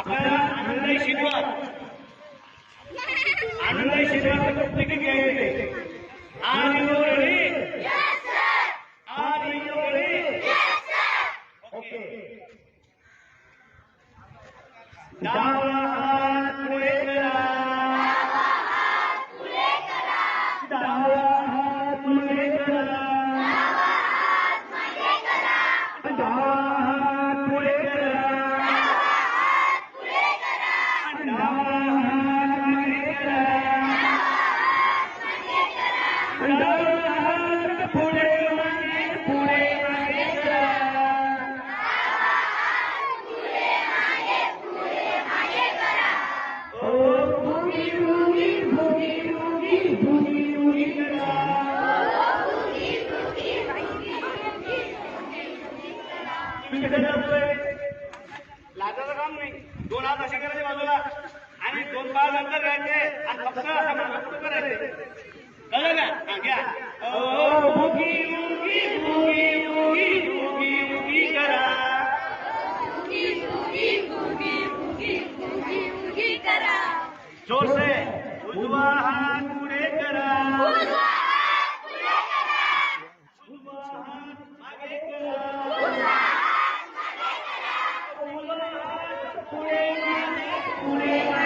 আপনারা আনন্দাই শিল্পার আনন্দাই শিল্পার প্রত্যেকে গিয়ে আর ইউরি আর ইউরি ওকে लाजाचं काम नाही दोन हात असे करायचे बाजूला आणि दोन पाच अंतर राहायचे आणि फक्त करायचे जोर से उजवा हाथ पूरे करा उजवा हाथ पूरे करा उजवा हाथ आगे करा उजवा हाथ आगे करा उजवा हाथ पूरे पूरे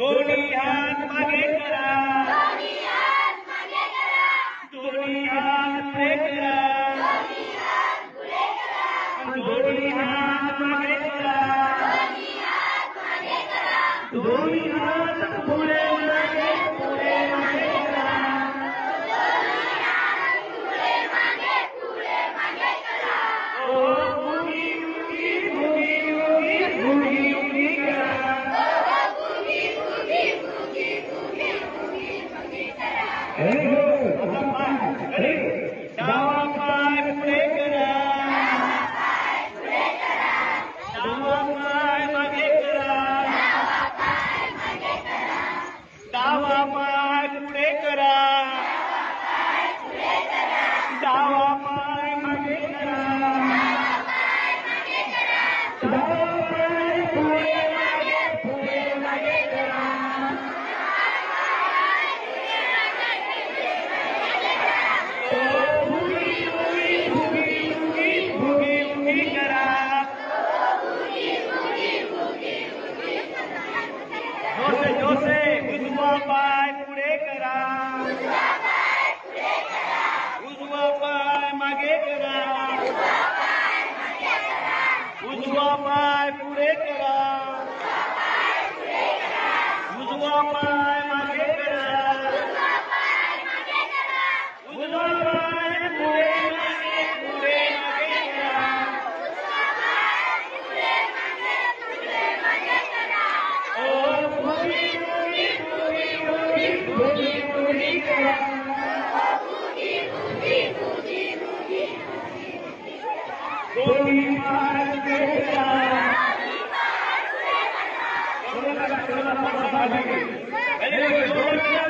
दोन्ही हात मागे दावा पाय पुढे करा दावा पाय पुढे करा दावा पाय करा বুঝুয়া পায় পুরে করা বুঝুয়া পায় لا